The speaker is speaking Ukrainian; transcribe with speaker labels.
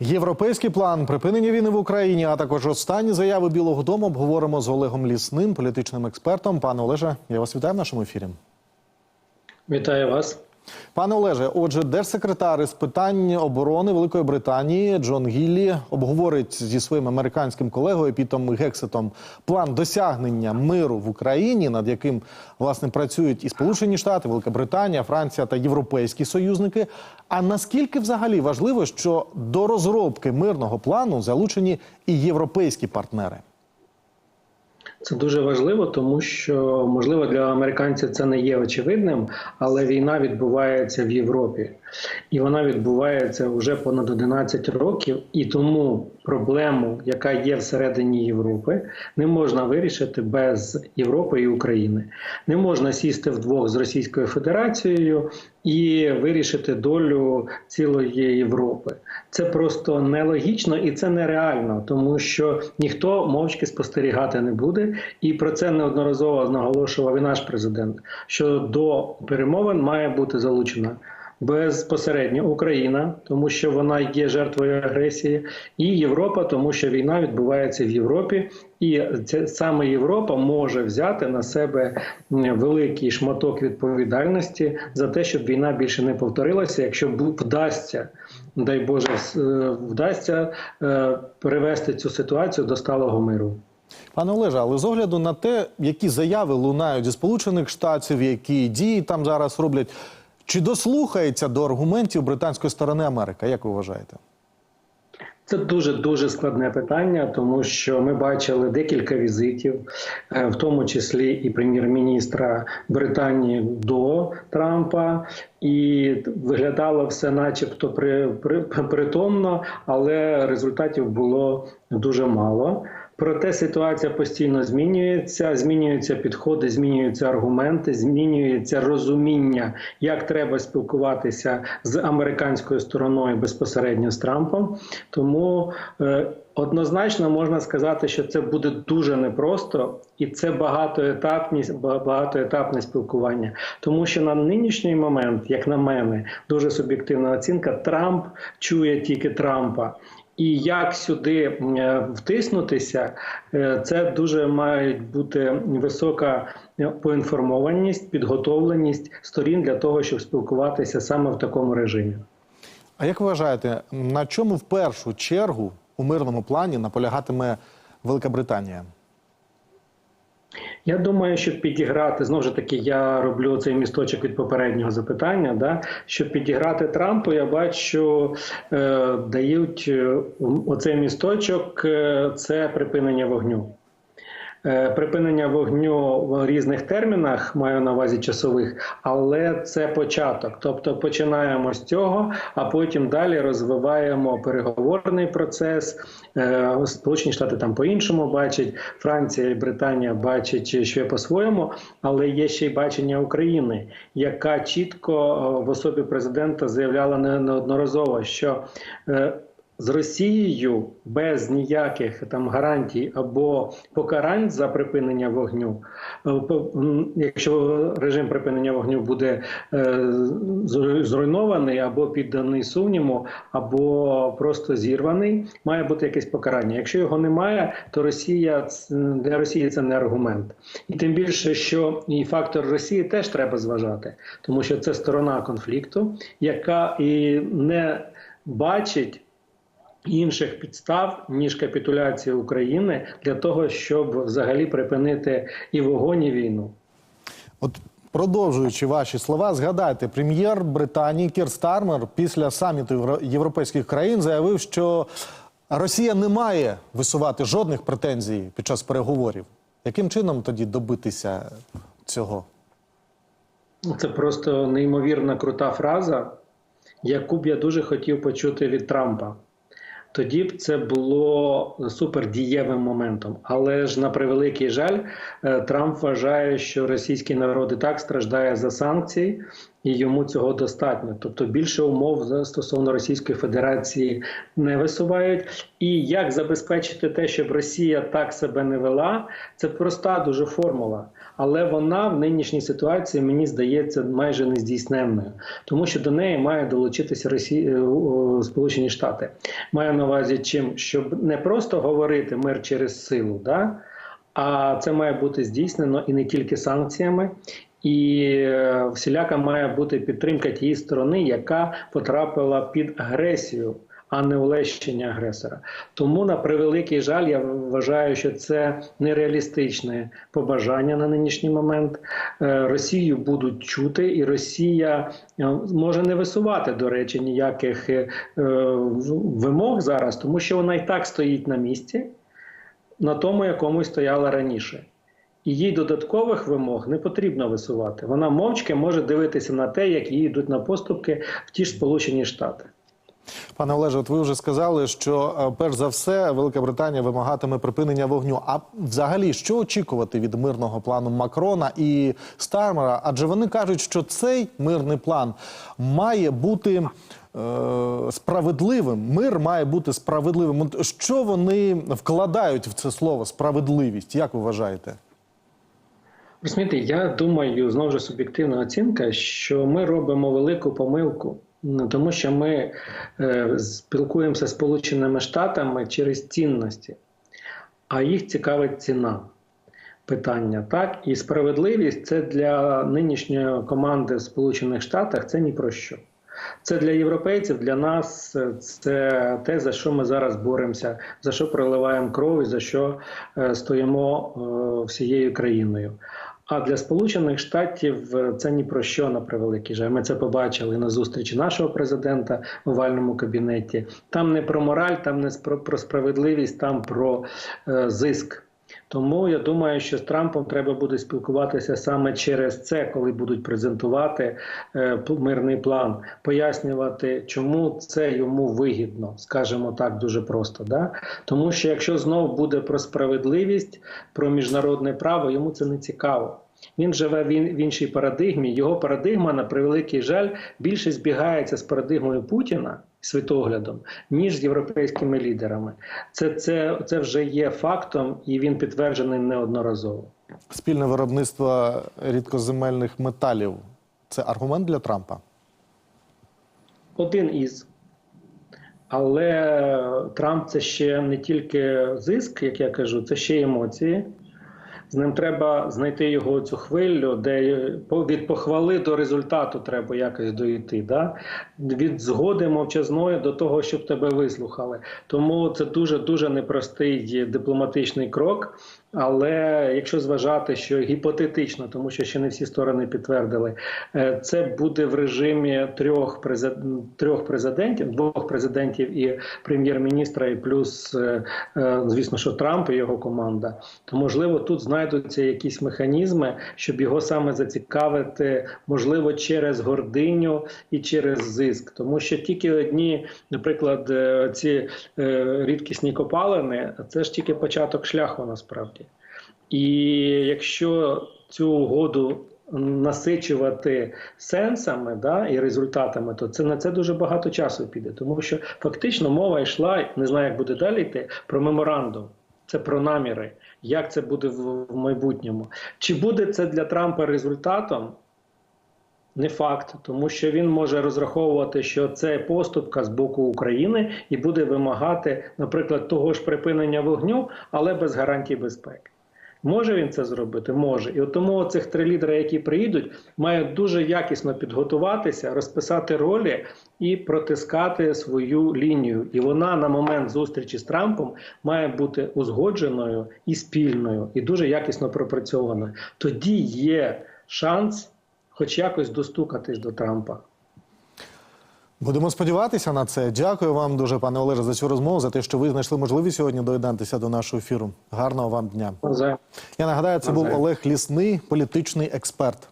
Speaker 1: Європейський план припинення війни в Україні, а також останні заяви Білого Дому обговоримо з Олегом Лісним, політичним експертом. Пане Олеже, я вас вітаю в нашому ефірі.
Speaker 2: Вітаю вас.
Speaker 1: Пане Олеже, отже, держсекретар із питань оборони Великої Британії Джон Гіллі обговорить зі своїм американським колегою Пітом Гексетом план досягнення миру в Україні, над яким власне працюють і Сполучені Штати, Велика Британія, Франція та європейські союзники. А наскільки взагалі важливо, що до розробки мирного плану залучені і європейські партнери?
Speaker 2: Це дуже важливо, тому що можливо для американців це не є очевидним, але війна відбувається в Європі, і вона відбувається вже понад 11 років. І тому проблему, яка є всередині Європи, не можна вирішити без Європи і України. Не можна сісти вдвох з Російською Федерацією і вирішити долю цілої Європи. Це просто нелогічно і це нереально, тому що ніхто мовчки спостерігати не буде. І про це неодноразово наголошував і наш президент. Що до перемовин має бути залучена безпосередньо Україна, тому що вона є жертвою агресії, і Європа, тому що війна відбувається в Європі, і це саме Європа може взяти на себе великий шматок відповідальності за те, щоб війна більше не повторилася, якщо вдасться. Дай Боже, вдасться перевести цю ситуацію до сталого миру.
Speaker 1: Пане Олеже, але з огляду на те, які заяви лунають зі Сполучених Штатів, які дії там зараз роблять, чи дослухається до аргументів британської сторони Америка? Як ви вважаєте?
Speaker 2: Це дуже дуже складне питання, тому що ми бачили декілька візитів, в тому числі і прем'єр-міністра Британії до Трампа, і виглядало все, начебто, при, при, притомно, але результатів було дуже мало. Проте ситуація постійно змінюється, змінюються підходи, змінюються аргументи, змінюється розуміння, як треба спілкуватися з американською стороною безпосередньо з Трампом. Тому е, однозначно можна сказати, що це буде дуже непросто, і це багатоетапність, багатоетапне спілкування. Тому що на нинішній момент, як на мене, дуже суб'єктивна оцінка, Трамп чує тільки Трампа. І як сюди втиснутися, це дуже має бути висока поінформованість, підготовленість сторін для того, щоб спілкуватися саме в такому режимі.
Speaker 1: А як вважаєте, на чому в першу чергу у мирному плані наполягатиме Велика Британія?
Speaker 2: Я думаю, щоб підіграти знову ж таки, я роблю цей місточок від попереднього запитання. Да, щоб підіграти Трампу, я бачу, е, дають оцей місточок, е, це припинення вогню. Припинення вогню в різних термінах маю на увазі часових, але це початок. Тобто починаємо з цього, а потім далі розвиваємо переговорний процес. Сполучені Штати там по-іншому бачать, Франція і Британія бачать ще по-своєму, але є ще й бачення України, яка чітко в особі президента заявляла неодноразово, що з Росією без ніяких там гарантій або покарань за припинення вогню, якщо режим припинення вогню буде е, зруйнований або підданий сумніву, або просто зірваний, має бути якесь покарання. Якщо його немає, то Росія для Росії це не аргумент, і тим більше, що і фактор Росії теж треба зважати, тому що це сторона конфлікту, яка і не бачить інших підстав ніж капітуляція України для того, щоб взагалі припинити і вогонь, і війну.
Speaker 1: От продовжуючи ваші слова, згадайте, прем'єр Британії Кір Стармер після саміту європейських країн заявив, що Росія не має висувати жодних претензій під час переговорів. Яким чином тоді добитися цього?
Speaker 2: Це просто неймовірна крута фраза, яку б я дуже хотів почути від Трампа тоді б це було супердієвим моментом. Але ж на превеликий жаль, е, Трамп вважає, що російський народ і так страждає за санкції, і йому цього достатньо. Тобто більше умов стосовно Російської Федерації не висувають. І як забезпечити те, щоб Росія так себе не вела, це проста дуже формула. але вона в нинішній ситуації мені здається майже нездійсненною, тому що до неї має долучитися Росія, е, Сполучені Штати. Маю на увазі, чим щоб не просто говорити мир через силу, да? а це має бути здійснено і не тільки санкціями. І е, всіляка має бути підтримка тієї сторони, яка потрапила під агресію, а не улещення агресора. Тому, на превеликий жаль, я вважаю, що це нереалістичне побажання на нинішній момент. Е, Росію будуть чути, і Росія е, може не висувати, до речі, ніяких вимог зараз, тому що вона і так стоїть на місці, на тому, якому й стояла раніше. І їй додаткових вимог не потрібно висувати. Вона мовчки може дивитися на те, як їй йдуть на поступки в ті ж Сполучені Штати.
Speaker 1: Пане Олеже, от ви вже сказали, що е, перш за все Велика Британія вимагатиме припинення вогню. А взагалі, що очікувати від мирного плану Макрона і Стармера? Адже вони кажуть, що цей мирний план має бути е, справедливим. Мир має бути справедливим. Що вони вкладають в це слово справедливість? Як ви вважаєте?
Speaker 2: Розумієте, я думаю, знову ж суб'єктивна оцінка, що ми робимо велику помилку. Тому що ми е, спілкуємося з Сполученими Штатами через цінності, а їх цікавить ціна питання. Так і справедливість це для нинішньої команди в Сполучених Штатах це ні про що. Це для європейців, для нас е, це те, за що ми зараз боремося, за що проливаємо кров і за що е, стоїмо е, всією країною. А для Сполучених Штатів е, це ні про що на превеликий жаль. Ми це побачили на зустрічі нашого президента в овальному кабінеті. Там не про мораль, там не про, справедливість, там про е, зиск. Тому я думаю, що з Трампом треба буде спілкуватися саме через це, коли будуть презентувати е, мирний план, пояснювати, чому це йому вигідно, скажімо так, дуже просто. Да? Тому що якщо знову буде про справедливість, про міжнародне право, йому це не цікаво. Він живе в іншій парадигмі. Його парадигма, на превеликий жаль, більше збігається з парадигмою Путіна світоглядом, ніж з європейськими лідерами. Це, це, це вже є фактом, і він підтверджений неодноразово.
Speaker 1: Спільне виробництво рідкоземельних металів це аргумент для Трампа?
Speaker 2: Один із. Але Трамп це ще не тільки зиск, як я кажу, це ще емоції. З ним треба знайти його цю хвилю, де від похвали до результату треба якось дойти. Да? Від згоди мовчазної до того, щоб тебе вислухали. Тому це дуже дуже непростий дипломатичний крок. Але якщо зважати, що гіпотетично, тому що ще не всі сторони підтвердили, е, це буде в режимі трьох трьох президентів, двох президентів і прем'єр-міністра, і плюс, е, е, звісно, що Трамп і його команда, то можливо тут знайдуться якісь механізми, щоб його саме зацікавити, можливо, через гординю і через зиск, тому що тільки одні, наприклад, ці рідкісні копалини, це ж тільки початок шляху насправді. І якщо цю угоду насичувати сенсами да, і результатами, то це на це дуже багато часу піде. Тому що фактично мова йшла, не знаю, як буде далі йти, про меморандум. Це про наміри, як це буде в, в майбутньому. Чи буде це для Трампа результатом? Не факт, тому що він може розраховувати, що це поступка з боку України і буде вимагати, наприклад, того ж припинення вогню, але без гарантій безпеки. Може він це зробити? Може. І от тому цих три лідери, які приїдуть, мають дуже якісно підготуватися, розписати ролі і протискати свою лінію. І вона на момент зустрічі з Трампом має бути узгодженою і спільною, і дуже якісно пропрацьованою. Тоді є шанс, хоч якось достукатись до Трампа.
Speaker 1: Будемо сподіватися на це. Дякую вам дуже, пане Олеже, за цю розмову, за те, що ви знайшли можливість сьогодні доєднатися до нашого ефіру. Гарного вам дня. Я нагадаю, це був Олег Лісний, політичний експерт.